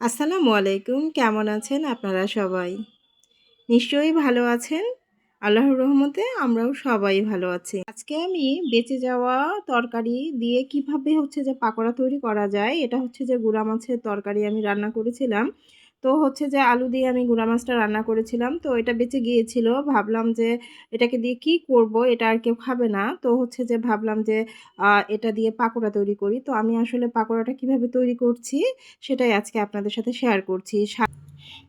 আসসালামু আলাইকুম। কেমন আছেন আপনারা সবাই? নিশ্চয়ই ভালো আছেন। আল্লাহর রহমতে আমরাও সবাই ভালো আছি। আজকে আমি বেঁচে যাওয়া তরকারি দিয়ে কীভাবে হচ্ছে যে পাকোড়া তৈরি করা যায়, এটা হচ্ছে যে গুঁড়া মাছের তরকারি আমি রান্না করেছিলাম। তো হচ্ছে যে আলু দিয়ে আমি গুঁড়া মাছটা রান্না করেছিলাম। তো এটা বেঁচে গিয়েছিল। ভাবলাম যে এটাকে দিয়ে কি করব? এটা আর কেউ খাবে না। তো হচ্ছে যে ভাবলাম যে এটা দিয়ে পাকোড়া তৈরি করি। তো আমি আসলে পাকোড়াটা কীভাবে তৈরি করছি সেটাই আজকে আপনাদের সাথে শেয়ার করছি।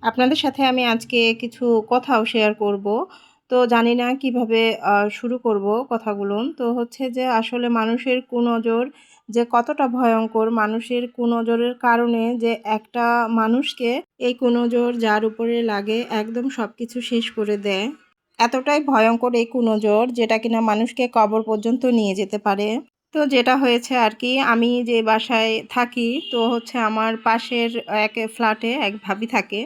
আপনাদের সাথে আমি আজকে কিছু কথাও শেয়ার করব। তো জানি না কীভাবে শুরু করব কথাগুলো। তো হচ্ছে যে আসলে মানুষের কুনজর যে কতটা ভয়ঙ্কর মানুষের কুনজরের কারণে যে একটা মানুষকে এই কুনজর যার উপরে লাগে একদম সব কিছু শেষ করে দেয়। এতটাই ভয়ঙ্কর এই কুনজর যেটা কিনা মানুষকে কবর পর্যন্ত নিয়ে যেতে পারে। তো যেটা হয়েছে আর কি, আমি যে বাসায় থাকি, তো হচ্ছে আমার পাশের এক ফ্ল্যাটে এক ভাবি থাকে।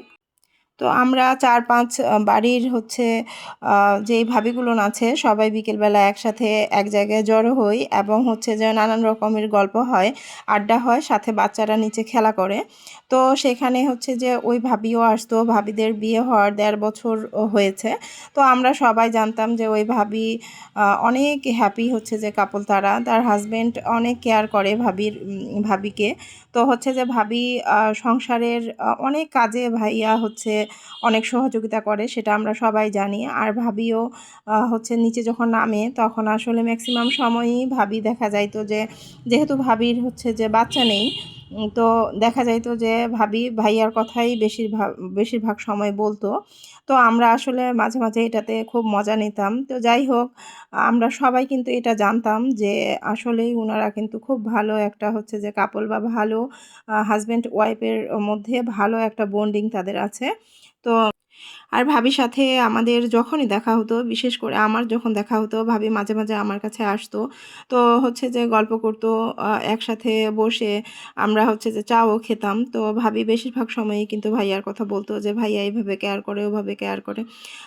তো আমরা চার পাঁচ বাড়ির হচ্ছে যেই ভাবিগুলো আছে সবাই বিকেলবেলা একসাথে এক জায়গায় জড়ো হই এবং হচ্ছে যে নানান রকমের গল্প হয়, আড্ডা হয়, সাথে বাচ্চারা নিচে খেলা করে। তো সেখানে হচ্ছে যে ওই ভাবিও আসতো, ভাবিদের বিয়ে হওয়ার দেড় বছর হয়েছে। তো আমরা সবাই জানতাম যে ওই ভাবি অনেক হ্যাপি হচ্ছে যে কাপল তারা। তার হাজব্যান্ড অনেক কেয়ার করে ভাবির ভাবিকে। তো হচ্ছে যে ভাবি সংসারের অনেক কাজে ভাইয়া হচ্ছে অনেক সহযোগিতা করে, সেটা আমরা সবাই জানি। আর ভাবিও হচ্ছে নিচে যখন নামে, তখন আসলে ম্যাক্সিমাম সময়ই ভাবি দেখা যাইতো যে, যেহেতু ভাবির হচ্ছে যে বাচ্চা নেই তো দেখা যাইতো যে ভাবি ভাইয়ার কথাই বেশিরভাগ বেশিরভাগ সময় বলতো। তো আমরা আসলে মাঝে মাঝে এটাতে খুব মজা নিতাম। তো যাই হোক, আমরা সবাই কিন্তু এটা জানতাম যে আসলেই ওনারা কিন্তু খুব ভালো একটা হচ্ছে যে কাপল বা ভালো হাজব্যান্ড ওয়াইফের মধ্যে ভালো একটা বন্ডিং তাদের আছে। তো আর ভাবির সাথে আমাদের যখনই দেখা হতো, বিশেষ করে আমার যখন দেখা হতো, ভাবি মাঝে মাঝে আমার কাছে আসতো। তো হচ্ছে যে গল্প করতো একসাথে বসে আমরা হচ্ছে যে চাও খেতাম। তো ভাবি বেশিরভাগ সময়ই কিন্তু ভাইয়ার কথা বলতো যে, ভাইয়া এইভাবে কেয়ার করে, ওভাবে কেয়ার করে।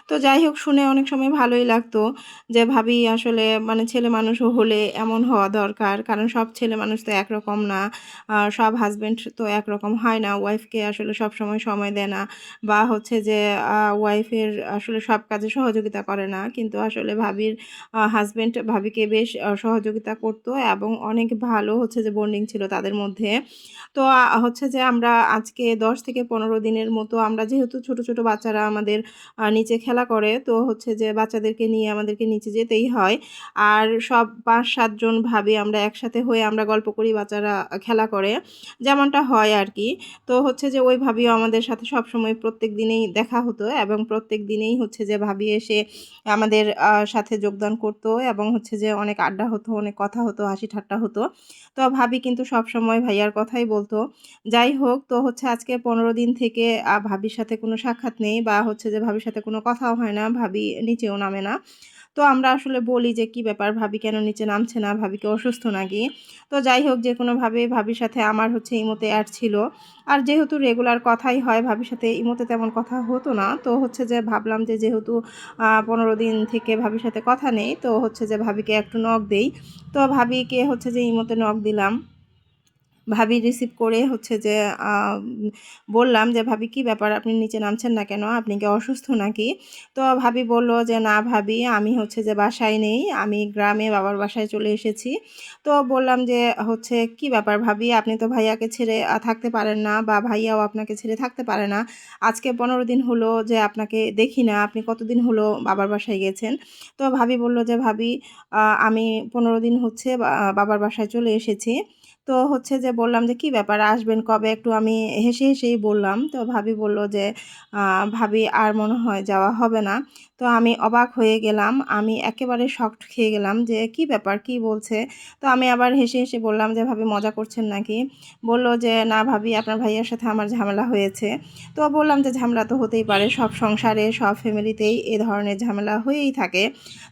তো যাই হোক, শুনে অনেক সময় ভালোই লাগতো যে, ভাবি আসলে মানে ছেলে মানুষ হলে এমন হওয়া দরকার। কারণ সব ছেলে মানুষ তো একরকম না। সব হাজব্যান্ড তো একরকম হয় না। ওয়াইফকে আসলে সব সময় সময় দেয় না। বা হচ্ছে যে ওয়াইফের আসলে সব কাজে সহযোগিতা করে না। কিন্তু আসলে ভাবির হাজব্যান্ড ভাবিকে বেশ সহযোগিতা করতো এবং অনেক ভালো হচ্ছে যে বন্ডিং ছিল তাদের মধ্যে। তো হচ্ছে যে আমরা আজকে দশ থেকে পনেরো দিনের মতো আমরা যেহেতু ছোট ছোট বাচ্চারা আমাদের নিচে খেলা করে, তো হচ্ছে যে বাচ্চাদেরকে নিয়ে আমাদেরকে নিচে যেতেই হয়। আর সব পাঁচ সাতজন ভাবি আমরা একসাথে হয়ে আমরা গল্প করি বাচ্চারা খেলা করে, যেমনটা হয় আর কি। তো হচ্ছে যে ওই ভাবিও আমাদের সাথে সব সময় প্রত্যেক দিনেই দেখা হতো এবং প্রত্যেক দিনেই হচ্ছে যে ভাবি এসে আমাদের সাথে যোগদান করতো এবং হচ্ছে যে অনেক আড্ডা হতো, অনেক কথা হতো, হাসি ঠাট্টা হতো। তো ভাবি কিন্তু সব সময় ভাইয়ার কথাই বলতো। যাই হোক, তো হচ্ছে আজকে পনেরো দিন থেকে ভাবির সাথে কোনো সাক্ষাৎ নেই বা হচ্ছে যে ভাবির সাথে কোনো কথাও হয় না, ভাবি নিচেও নামে না। তো আমরা আসলে বলি যে, কি ব্যাপার? ভাবি কেন নিচে নামছে না? ভাবিকে অসুস্থ নাকি? তো যাই হোক, যে কোনোভাবে ভাবির সাথে আমার হচ্ছে ইমোতে অ্যাড ছিল। আর যেহেতু রেগুলার কথাই হয়, ভাবির সাথে ইমোতে তেমন কথা হতো না। তো হচ্ছে যে, ভাবলাম যে, যেহেতু পনেরো দিন থেকে ভাবির সাথে কথা নেই, তো হচ্ছে যে, ভাবিকে একটু নখ দেই। তো ভাবিকে হচ্ছে যে, ইমোতে নখ দিলাম। ভাবি রিসিভ করে হচ্ছে যে বললাম যে, ভাবি, কি ব্যাপার? আপনি নিচে নামছেন না কেন? আপনি কি অসুস্থ নাকি? তো ভাবি বলল যে, না ভাবি, আমি হচ্ছে যে বাসায় নেই, আমি গ্রামে বাবার বাসায় চলে এসেছি। তো বললাম যে, হচ্ছে কি ব্যাপার ভাবি? আপনি তো ভাইয়াকে ছেড়ে থাকতে পারেন না বা ভাইয়াও আপনাকে ছেড়ে থাকতে পারে না। আজকে পনেরো দিন হলো যে, আপনাকে দেখি না, আপনি কতদিন হলো বাবার বাসায় গেছেন? তো ভাবি বলল যে, ভাবি আমি পনেরো দিন হচ্ছে বাবার বাসায় চলে এসেছি। তো হচ্ছে যে বললাম যে, কি ব্যাপার? আসবেন কবে? একটু আমি হেসে হেসেই বললাম। তো ভাবি বলল যে ভাবি আর মনে হয় যাওয়া হবে না। তো আমি অবাক হয়ে গেলাম। আমি একেবারে শক্ট খেয়ে গেলাম যে, কি ব্যাপার? কি বলছে? তো আমি আবার হেসে হেসে বললাম যে, ভাবি মজা করছেন নাকি? বলল যে, না ভাবি, আপনার ভাইয়ের সাথে আমার ঝামেলা হয়েছে। তো বললাম যে, ঝামেলা তো হতেই পারে। সব সংসারে, সব ফ্যামিলিতেই এ ধরনের ঝামেলা হয়েই থাকে।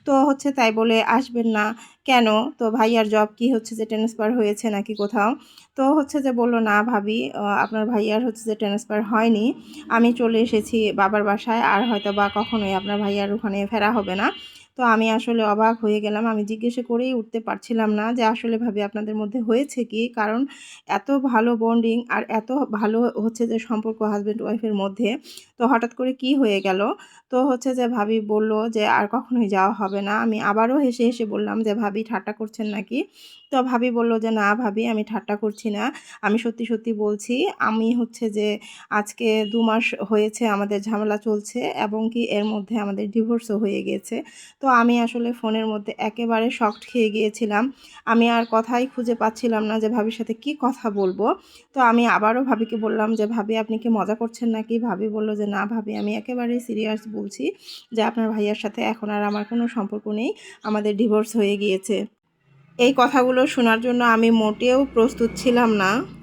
তো হচ্ছে তাই বলে, আসবেন না। কেন? তো ভাইয়ার জব কি হচ্ছে যে ট্রান্সফার হয়েছে নাকি কোথাও? তো হচ্ছে যে বলল, না ভাবি আপনার ভাই আর হচ্ছে যে ট্রান্সফার হয়নি। আমি চলে এসেছি বাবার বাসায়, আর হয়তো বা কখনোই আপনার ভাই আর ওখানে ফেরা হবে না। তো আমি আসলে অবাক হয়ে গেলাম। আমি জিজ্ঞেস করেই উঠতে পারছিলাম না যে আসলে ভাবি আপনাদের মধ্যে হয়েছে কি? কারণ এত ভালো বন্ডিং আর এত ভালো হচ্ছে যে সম্পর্ক হাজব্যান্ড ওয়াইফের মধ্যে। তো হঠাৎ করে কি হয়ে গেল? তো হচ্ছে যে ভাবি বলল যে আর কখনোই যাওয়া হবে না। আমি আবারও হেসে হেসে বললাম যে, ভাবি ঠাট্টা করছেন নাকি? তো ভাবি বলল যে, না ভাবি, আমি ঠাট্টা করছি না। আমি সত্যি সত্যি বলছি, আমি হচ্ছে যে আজকে দু মাস হয়েছে আমাদের ঝামেলা চলছে এবং কি এর মধ্যে আমাদের ডিভোর্সও হয়ে গেছে। তো আমি আসলে ফোনের মধ্যে একেবারে শক্ট খেয়ে গিয়েছিলাম। আমি আর কথাই খুঁজে পাচ্ছিলাম না যে ভাবির সাথে কি কথা বলব। তো আমি আবারও ভাবিকে বললাম যে, ভাবি, আপনি কি মজা করছেন নাকি? ভাবি বলল যে, না ভাবি, আমি একেবারেই সিরিয়াস বলছি যে, আপনার ভাইয়ার সাথে এখন আর আমার কোনো সম্পর্ক নেই, আমাদের ডিভোর্স হয়ে গিয়েছে। এই কথাগুলো শোনার জন্য আমি মোটেও প্রস্তুত ছিলাম না।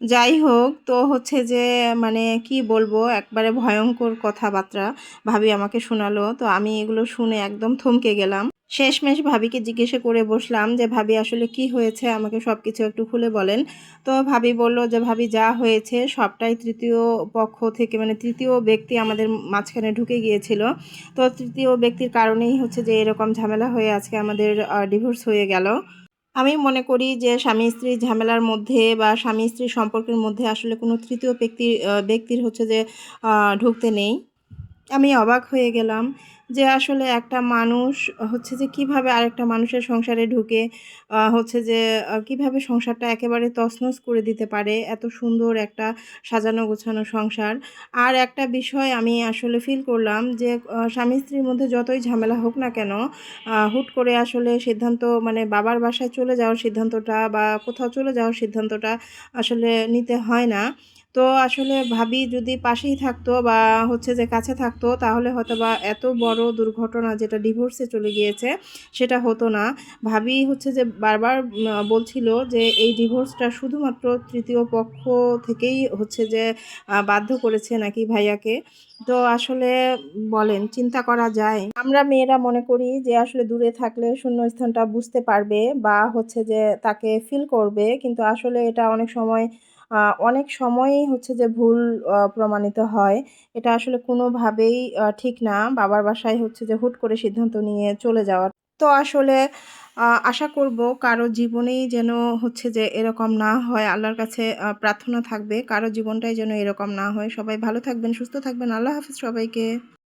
যাই হোক, তো হচ্ছে যে মানে কি বলব, একবারে ভয়ঙ্কর কথাবার্তা ভাবি আমাকে শোনালো। তো আমি এগুলো শুনে একদম থমকে গেলাম। শেষমেশ ভাবিকে জিজ্ঞেসে করে বসলাম যে, ভাবি, আসলে কি হয়েছে? আমাকে সব কিছু একটু খুলে বলেন। তো ভাবি বলল যে, ভাবি, যা হয়েছে সবটাই তৃতীয় পক্ষ থেকে মানে তৃতীয় ব্যক্তি আমাদের মাঝখানে ঢুকে গিয়েছিল। তো তৃতীয় ব্যক্তির কারণেই হচ্ছে যে, এরকম ঝামেলা হয়ে আজকে আমাদের ডিভোর্স হয়ে গেল। আমি মনে করি যে স্বামী স্ত্রীর ঝামেলার মধ্যে বা স্বামী স্ত্রীর সম্পর্কের মধ্যে আসলে কোনো তৃতীয় ব্যক্তির ব্যক্তির হচ্ছে যে ঢুকতে নেই। আমি অবাক হয়ে গেলাম যে আসলে একটা মানুষ, হচ্ছে যে কীভাবে আরেকটা মানুষের সংসারে ঢুকে হচ্ছে যে কীভাবে সংসারটা একেবারে তছনছ করে দিতে পারে, এত সুন্দর একটা সাজানো গোছানো সংসার। আর একটা বিষয় আমি আসলে ফিল করলাম যে স্বামী স্ত্রীর মধ্যে যতই ঝামেলা হোক না কেন হুট করে আসলে সিদ্ধান্ত মানে বাবার বাসায় চলে যাওয়ার সিদ্ধান্তটা বা কোথাও চলে যাওয়ার সিদ্ধান্তটা আসলে নিতে হয় না। তো আসলে ভাবি যদি পাশেই থাকতো বা হচ্ছে যে কাছে থাকতো, তাহলে হয়তো বা এত বড় দুর্ঘটনা যেটা ডিভোর্সে চলে গিয়েছে, সেটা হতো না। ভাবি হচ্ছে যে বারবার বলছিল যে এই ডিভোর্সটা শুধুমাত্র তৃতীয় পক্ষ থেকেই হচ্ছে যে বাধ্য করেছে নাকি ভাইয়াকে। তো আসলে বলেন, চিন্তা করা যায়। আমরা মেয়েরা মনে করি যে আসলে দূরে থাকলে শূন্যস্থানটা বুঝতে পারবে বা হচ্ছে যে তাকে ফিল করবে, কিন্তু আসলে এটা অনেক সময় অনেক সময়ই হচ্ছে যে ভুল প্রমাণিত হয়। এটা আসলে কোনোভাবেই ঠিক না। বাবার বাসায় হচ্ছে যে হুট করে সিদ্ধান্ত নিয়ে চলে যাওয়ার। তো আসলে আশা করব কারও জীবনেই যেন হচ্ছে যে এরকম না হয়। আল্লাহর কাছে প্রার্থনা থাকবে। কারও জীবনটাই যেন এরকম না হয়। সবাই ভালো থাকবেন, সুস্থ থাকবেন। আল্লাহ হাফিজ সবাইকে।